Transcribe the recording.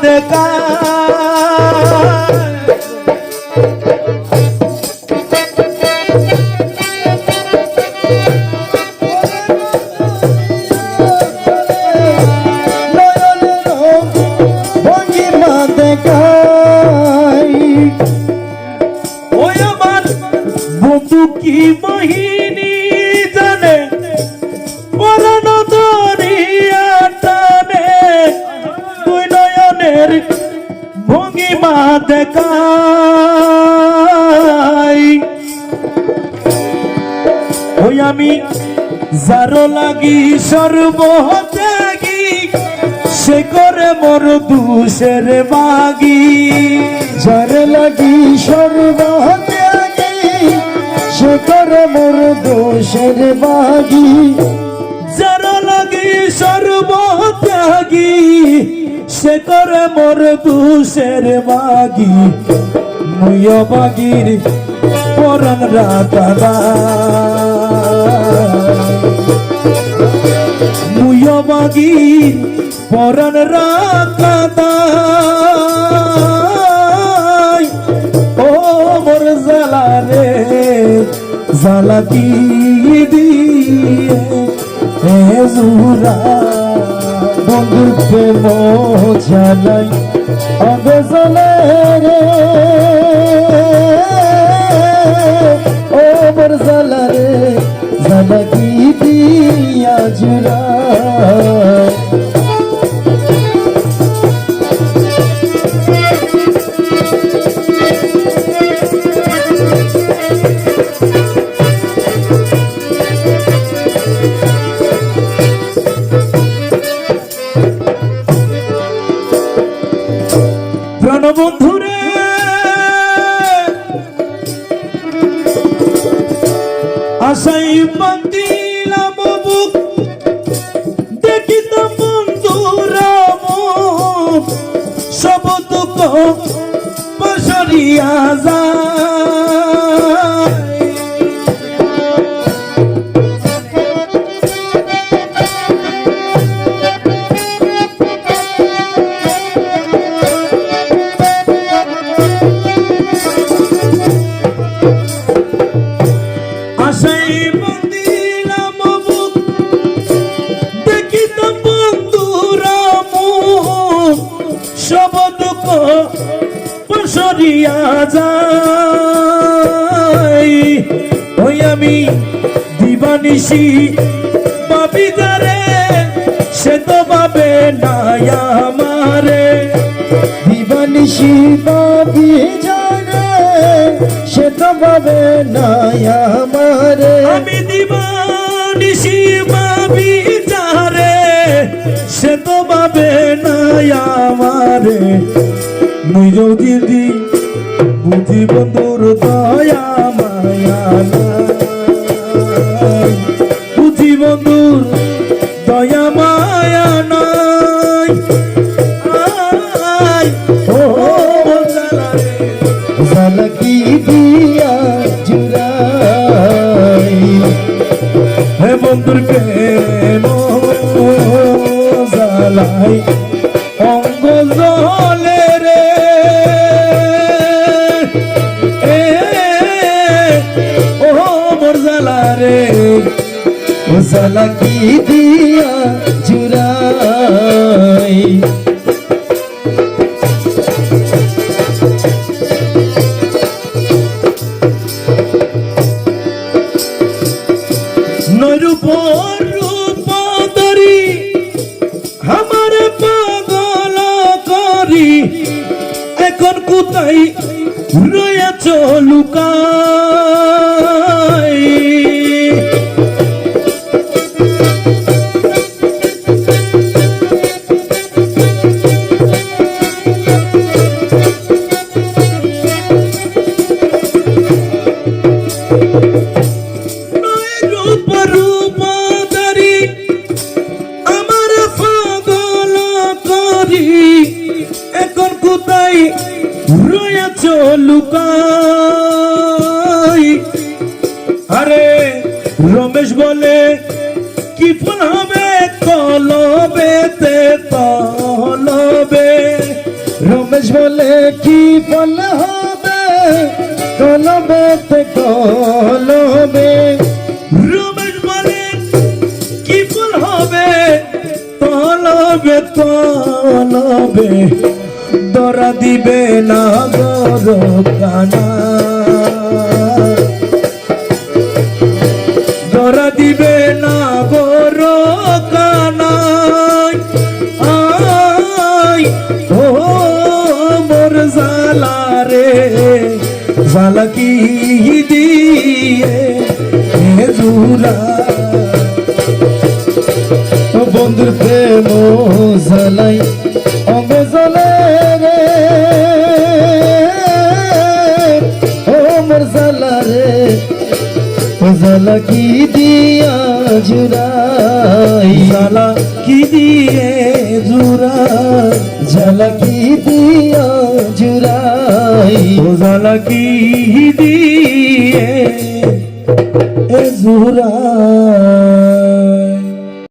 te ca আমি যারো লাগি সর্বত্যাগী, সে করে মোর দুষের মাগি যার লাগি সর্বত্যাগী, সে করে মোর দোষের বাগি। যার লাগি সর্বত্যাগী, সে করে মোর দুষের মাগি মুয় বাগির পরন রাতা মুয় বাগির পরন রাতা ও মোর জালা রে জালা কি দিয়ে? জুরা, বন্ধুর প্রেম জানাই অগে চলে রে। জালা কি দিয়া আশাই বান্দিলাম বসরিয়া যায় পসরিয়া যাই। ওই আমি দিবানিসি পাবি যারে, সে তো পাবে না আমারে। দিবানিশি বাবি জানে সে তো পাবে না আমারে। আমি দিবানিসি পাবি যারে, সে তো পাবে না মুই যদি দি বুঝি বন্ধুর দয়া মায়া বুঝি বন্ধুর দয়া মায়া নাই। ও জালারে দিয়া বন্ধুর প্রেম ও জালা কি দিয়া জুড়াই নরূপর রূপদরি আমার পাগল করি এখন কোথায় রয়েছ লুকাই কোথায় রয়েছ লুকাই? আরে, রমেশ বলে, কি ফল হবে কলবেতে, তলবে? রমেশ বলে, কি ফল হবে কলবেতে কলমে। রমেশ বলে কি ফুল হবে? তলবে তলবে দরা দিবে না গর কানা। দরা দিবে না দিয়ে এ জুলা ও বন্ধুর প্রেম জ্বালাই অঙ্গ জ্বলে জুড়াই জালা কি দিয়ে জুরা জ্বালা কি দিয়া জুড়াই ও জালা কি দিয়ে জুরা